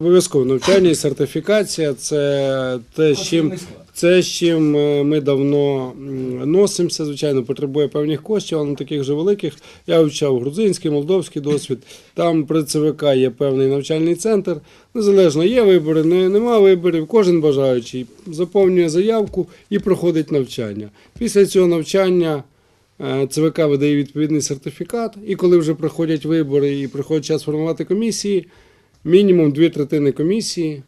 Обов'язково навчання і сертифікація це те, з чим, це з чим е, ми давно носимося. Звичайно, потребує певних коштів, але не таких же великих. Я вивчав грузинський, молдовський досвід. Там при ЦВК є певний навчальний центр. Незалежно є вибори, не, нема виборів. Кожен бажаючий заповнює заявку і проходить навчання. Після цього навчання. е, ЦВК видає відповідний сертифікат, і коли вже проходять вибори і приходить час формувати комісії, мінімум дві третини комісії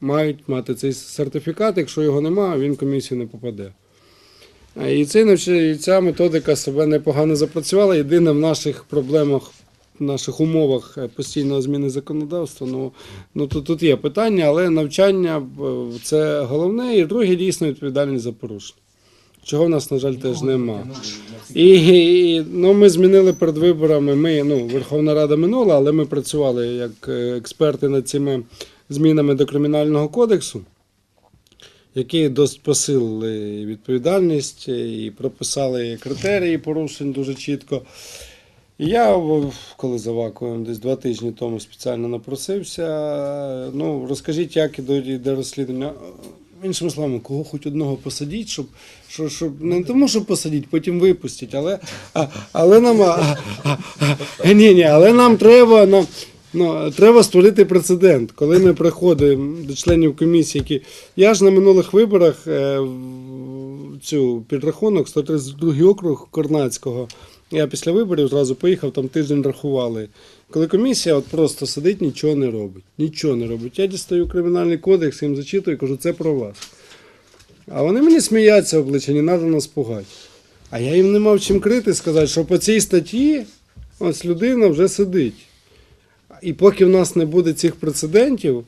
мають мати цей сертифікат. Якщо його немає, він в комісію не попаде. І цей ця методика себе непогано запрацювала. Єдине в наших проблемах, в наших умовах е, постійної зміни законодавства. Ну, ну тут, тут є питання, але навчання е, це головне, і друге дійсно відповідальність за порушення. Чого в нас, на жаль, теж нема. І, і ну, ми змінили перед виборами. Ми, ну, Верховна Рада минула, але ми працювали як е, експерти над цими змінами до Кримінального кодексу, які досить посилили відповідальність і прописали критерії порушень дуже чітко. Я, коли за вакуумом десь два тижні тому спеціально напросився. Ну, розкажіть, як іде, розслідування. Іншими словами, кого хоч одного посадіть, щоб, щоб, щоб не тому, щоб посадіть, потім випустять, але, а, але нам а, а, ні, ні, але нам треба нам, ну, треба створити прецедент. Коли ми приходимо до членів комісії, які я ж на минулих виборах е, цю підрахунок 132 округ Корнацького. Я після виборів зразу поїхав, там тиждень рахували. Коли комісія от просто сидить, нічого не робить. Нічого не робить. Я дістаю кримінальний кодекс, їм зачитую і кажу, це про вас. А вони мені сміються обличчя, не треба нас пугати. А я їм не мав чим крити, сказати, що по цій статті ось людина вже сидить. І поки в нас не буде цих прецедентів,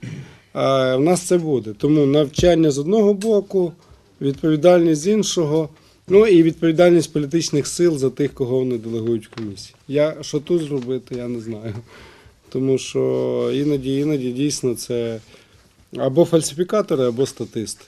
в нас це буде. Тому навчання з одного боку, відповідальність з іншого, ну і відповідальність політичних сил за тих, кого вони делегують в комісії. Я що тут зробити, я не знаю. Тому що іноді, іноді дійсно це або фальсифікатори, або статисти.